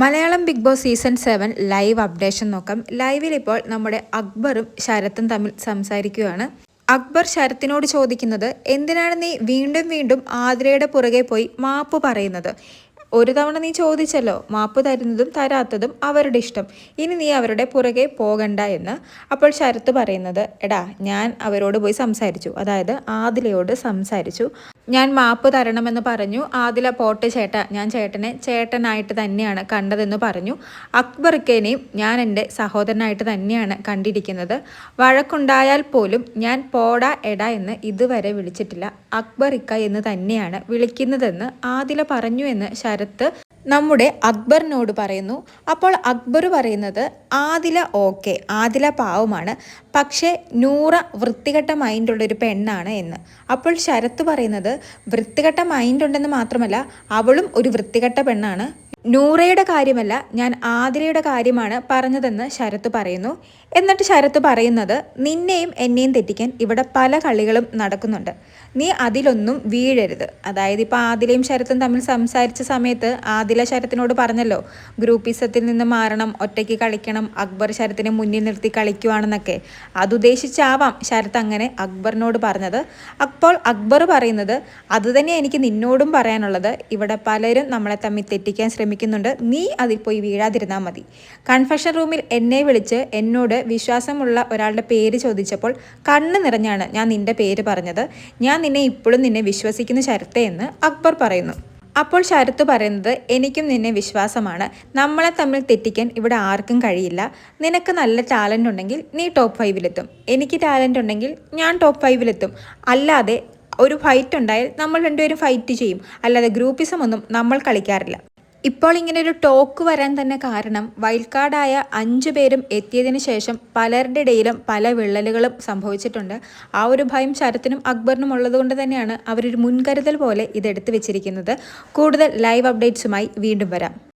Malayalam Big Boss season seven live updation നോക്കാം. ലൈവിൽ ഇപ്പോൾ നമ്മുടെ അക്ബറും ശരത്തും തമ്മിൽ സംസാരിക്കുകയാണ്. അക്ബർ ശരത്തിനോട് ചോദിക്കുന്നത് എന്തിനാണ് നീ വീണ്ടും വീണ്ടും ആതിരയുടെ പുറകെ പോയി മാപ്പ് പറയുന്നത്? ഒരു തവണ നീ ചോദിച്ചല്ലോ മാപ്പ് തരുന്നതും തരാത്തതും അവരുടെ ഇഷ്ടം. ഇനി നീ അവരുടെ പുറകെ പോകണ്ട എന്ന് അപ്പോൾ ശരത്ത് പറയുന്നത് എടാ ഞാൻ അവരോട് പോയി സംസാരിച്ചു. അതായത് ആദിലയോട് സംസാരിച്ചു. ഞാൻ മാപ്പ് തരണമെന്ന് പറഞ്ഞു. ആദില പോട്ട് ചേട്ട ഞാൻ ചേട്ടനെ ചേട്ടനായിട്ട് തന്നെയാണ് കണ്ടതെന്ന് പറഞ്ഞു. അക്ബർക്കേനെയും ഞാൻ എന്റെ സഹോദരനായിട്ട് തന്നെയാണ് കണ്ടിരിക്കുന്നത്. വഴക്കുണ്ടായാൽ പോലും ഞാൻ പോടാ എടാ എന്ന് ഇതുവരെ വിളിച്ചിട്ടില്ല. അക്ബർ ഇക്ക എന്ന് തന്നെയാണ് വിളിക്കുന്നതെന്ന് ആദില പറഞ്ഞു എന്ന് ശരത്ത് നമ്മുടെ അക്ബറിനോട് പറയുന്നു. അപ്പോൾ അക്ബർ പറയുന്നത് ആദില ഓക്കെ ആദില പാവമാണ്. പക്ഷേ നൂറ വൃത്തികെട്ട മൈൻഡുള്ള ഒരു പെണ്ണാണ് എന്ന്. അപ്പോൾ ശരത്ത് പറയുന്നത് വൃത്തികെട്ട മൈൻഡ് ഉണ്ടെന്ന് മാത്രമല്ല അവളും ഒരു വൃത്തികെട്ട പെണ്ണാണ്. നൂറയുടെ കാര്യമല്ല ഞാൻ ആതിരയുടെ കാര്യമാണ് പറഞ്ഞതെന്ന് ശരത്ത് പറയുന്നു. എന്നിട്ട് ശരത്ത് പറയുന്നത് നിന്നെയും എന്നെയും തെറ്റിക്കാൻ ഇവിടെ പല കളികളും നടക്കുന്നുണ്ട്. നീ അതിലൊന്നും വീഴരുത്. അതായത് ഇപ്പോൾ ആതിലയും ശരത്തും തമ്മിൽ സംസാരിച്ച സമയത്ത് ആദില ശരത്തിനോട് പറഞ്ഞല്ലോ ഗ്രൂപ്പിസത്തിൽ നിന്ന് മാറണം ഒറ്റയ്ക്ക് കളിക്കണം അക്ബർ ശരത്തിനെ മുന്നിൽ നിർത്തി കളിക്കുവാണെന്നൊക്കെ. അതുദ്ദേശിച്ചാവാം ശരത്ത് അങ്ങനെ അക്ബറിനോട് പറഞ്ഞത്. അപ്പോൾ അക്ബർ പറയുന്നത് അതുതന്നെ എനിക്ക് നിന്നോടും പറയാനുള്ളത്. ഇവിടെ പലരും നമ്മളെ തമ്മിൽ തെറ്റിക്കാൻ ശ്രമിക്കുന്നുണ്ട്. നീ അതിൽ പോയി വീഴാതിരുന്നാൽ മതി. കൺഫെഷൻ റൂമിൽ എന്നെ വിളിച്ച് എന്നോട് വിശ്വാസമുള്ള ഒരാളുടെ പേര് ചോദിച്ചപ്പോൾ കണ്ണ് നിറഞ്ഞാണ് ഞാൻ നിന്റെ പേര് പറഞ്ഞത്. ഞാൻ നിന്നെ ഇപ്പോഴും നിന്നെ വിശ്വസിക്കുന്ന ശരത്തെ എന്ന് അക്ബർ പറയുന്നു. അപ്പോൾ ശരത്ത് പറയുന്നത് എനിക്കും നിന്നെ വിശ്വാസമാണ്. നമ്മളെ തമ്മിൽ തെറ്റിക്കാൻ ഇവിടെ ആർക്കും കഴിയില്ല. നിനക്ക് നല്ല ടാലന്റ് ഉണ്ടെങ്കിൽ നീ ടോപ്പ് ഫൈവിലെത്തും. എനിക്ക് ടാലന്റ് ഉണ്ടെങ്കിൽ ഞാൻ ടോപ്പ് ഫൈവിലെത്തും. അല്ലാതെ ഒരു ഫൈറ്റ് ഉണ്ടായാൽ നമ്മൾ രണ്ടുപേരും ഫൈറ്റ് ചെയ്യും. അല്ലാതെ ഗ്രൂപ്പിസം ഒന്നും നമ്മൾ കളിക്കാറില്ല. ഇപ്പോൾ ഇങ്ങനെ ഒരു ടോക്ക് വരാൻ തന്നെ കാരണം വൈൽഡ് കാർഡായ അഞ്ച് പേരും എത്തിയതിനു ശേഷം പലരുടെ ഇടയിലും പല വിള്ളലുകളും സംഭവിച്ചിട്ടുണ്ട്. ആ ഒരു ഭയം ശരത്തിനും അക്ബറിനും ഉള്ളതുകൊണ്ട് തന്നെയാണ് അവരൊരു മുൻകരുതൽ പോലെ ഇതെടുത്ത് വെച്ചിരിക്കുന്നത്. കൂടുതൽ ലൈവ് അപ്ഡേറ്റ്സുമായി വീണ്ടും വരാം.